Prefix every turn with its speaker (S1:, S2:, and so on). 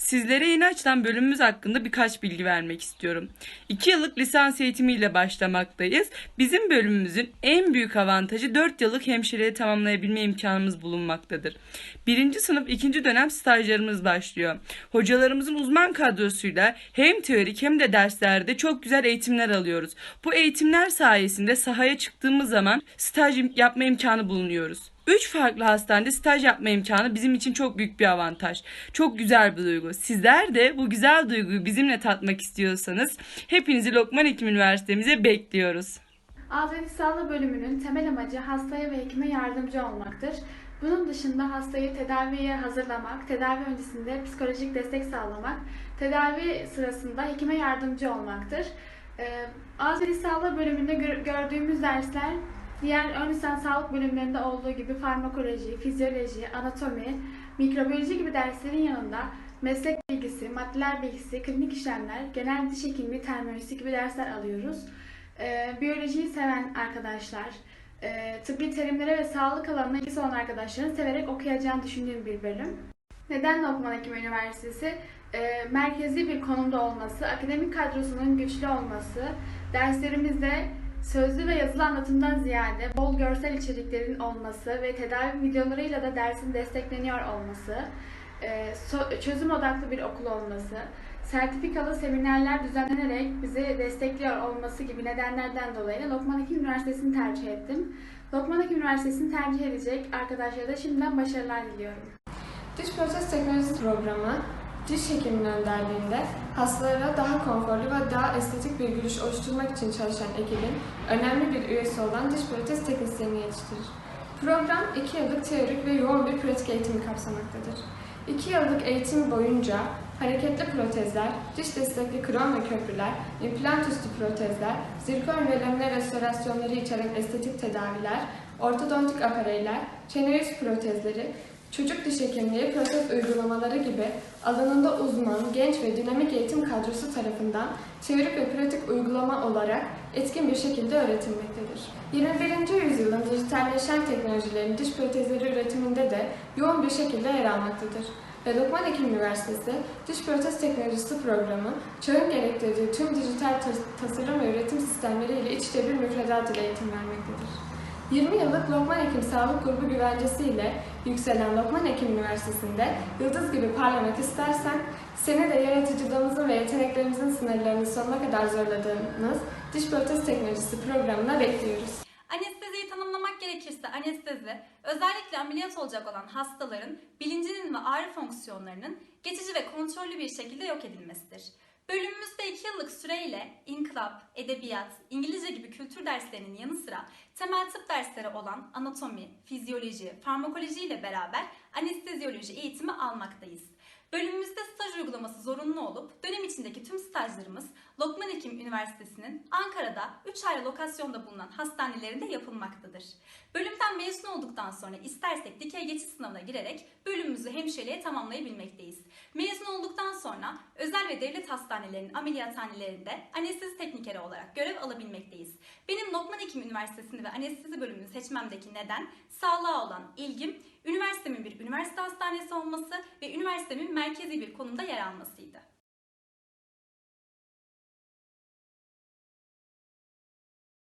S1: Sizlere açılan bölümümüz hakkında birkaç bilgi vermek istiyorum. 2 yıllık lisans eğitimiyle başlamaktayız. Bizim bölümümüzün en büyük avantajı 4 yıllık hemşireliği tamamlayabilme imkanımız bulunmaktadır. 1. sınıf 2. dönem stajlarımız başlıyor. Hocalarımızın uzman kadrosuyla hem teorik hem de derslerde çok güzel eğitimler alıyoruz. Bu eğitimler sayesinde sahaya çıktığımız zaman staj yapma imkanı bulunuyoruz. Üç farklı hastanede staj yapma imkanı bizim için çok büyük bir avantaj. Çok güzel bir duygu. Sizler de bu güzel duyguyu bizimle tatmak istiyorsanız hepinizi Lokman Hekim Üniversitemize bekliyoruz.
S2: Azeri Sağlığı bölümünün temel amacı hastaya ve hekime yardımcı olmaktır. Bunun dışında hastayı tedaviye hazırlamak, tedavi öncesinde psikolojik destek sağlamak, tedavi sırasında hekime yardımcı olmaktır. Ee, Azeri Sağlığı bölümünde gör- gördüğümüz dersler diğer ön lisans sağlık bölümlerinde olduğu gibi farmakoloji, fizyoloji, anatomi, mikrobiyoloji gibi derslerin yanında meslek bilgisi, maddeler bilgisi, klinik işlemler, genel diş hekimliği, terminolojisi gibi dersler alıyoruz. Ee, biyolojiyi seven arkadaşlar, e, tıbbi terimlere ve sağlık alanına ilgisi olan arkadaşların severek okuyacağını düşündüğüm bir bölüm. Neden Lokman Hekim Üniversitesi? Ee, merkezi bir konumda olması, akademik kadrosunun güçlü olması, derslerimizde sözlü ve yazılı anlatımdan ziyade bol görsel içeriklerin olması ve tedavi videolarıyla da dersin destekleniyor olması, e, çözüm odaklı bir okul olması, sertifikalı seminerler düzenlenerek bizi destekliyor olması gibi nedenlerden dolayı Lokman Hekim Üniversitesi'ni tercih ettim. Lokman Hekim Üniversitesi'ni tercih edecek arkadaşlara da şimdiden başarılar diliyorum.
S3: Diş protez teknolojisi programı, diş hekiminin önderliğinde hastalara daha konforlu ve daha estetik bir gülüş oluşturmak için çalışan ekibin önemli bir üyesi olan diş protez teknisyenini yetiştirir. Program 2 yıllık teorik ve yoğun bir pratik eğitimi kapsamaktadır. 2 yıllık eğitim boyunca hareketli protezler, diş destekli krom ve köprüler, implant üstü protezler, zirkon ve lamine restorasyonları içeren estetik tedaviler, ortodontik apareyler, çene yüz protezleri, Çocuk diş hekimliği protez uygulamaları gibi alanında uzman, genç ve dinamik eğitim kadrosu tarafından teorik ve pratik uygulama olarak etkin bir şekilde öğretilmektedir. 21. yüzyılın dijitalleşen teknolojilerin diş protezleri üretiminde de yoğun bir şekilde yer almaktadır. Ve Lokman Hekim Üniversitesi Diş Protez Teknolojisi programı, çağın gerektirdiği tüm dijital tas- tasarım ve üretim sistemleriyle iç içe bir müfredat ile eğitim vermektedir. 20 yıllık Lokman Hekim Sağlık Grubu güvencesiyle yükselen Lokman Hekim Üniversitesi'nde yıldız gibi parlamak istersen, seni de yaratıcılığımızın ve yeteneklerimizin sınırlarını sonuna kadar zorladığımız Diş Protez Teknolojisi programına bekliyoruz.
S4: Anesteziyi tanımlamak gerekirse anestezi, özellikle ameliyat olacak olan hastaların bilincinin ve ağrı fonksiyonlarının geçici ve kontrollü bir şekilde yok edilmesidir. Bölümümüzde 2 yıllık süreyle inkılap, edebiyat, İngilizce gibi kültür derslerinin yanı sıra temel tıp dersleri olan anatomi, fizyoloji, farmakoloji ile beraber anesteziyoloji eğitimi almaktayız. Bölümümüzde staj uygulaması zorunlu olup dönem içindeki tüm stajlarımız Lokman Hekim Üniversitesi'nin Ankara'da 3 ayrı lokasyonda bulunan hastanelerinde yapılmaktadır. Bölümden mezun olduktan sonra istersek dikey geçiş sınavına girerek bölümümüzü hemşireliğe tamamlayabilmekteyiz. Sonra özel ve devlet hastanelerinin ameliyathanelerinde anestezi teknikeri olarak görev alabilmekteyiz. Benim Lokman Hekim Üniversitesi'ni ve anestezi bölümünü seçmemdeki neden sağlığa olan ilgim, üniversitemin bir üniversite hastanesi olması ve üniversitemin merkezi bir konumda yer almasıydı.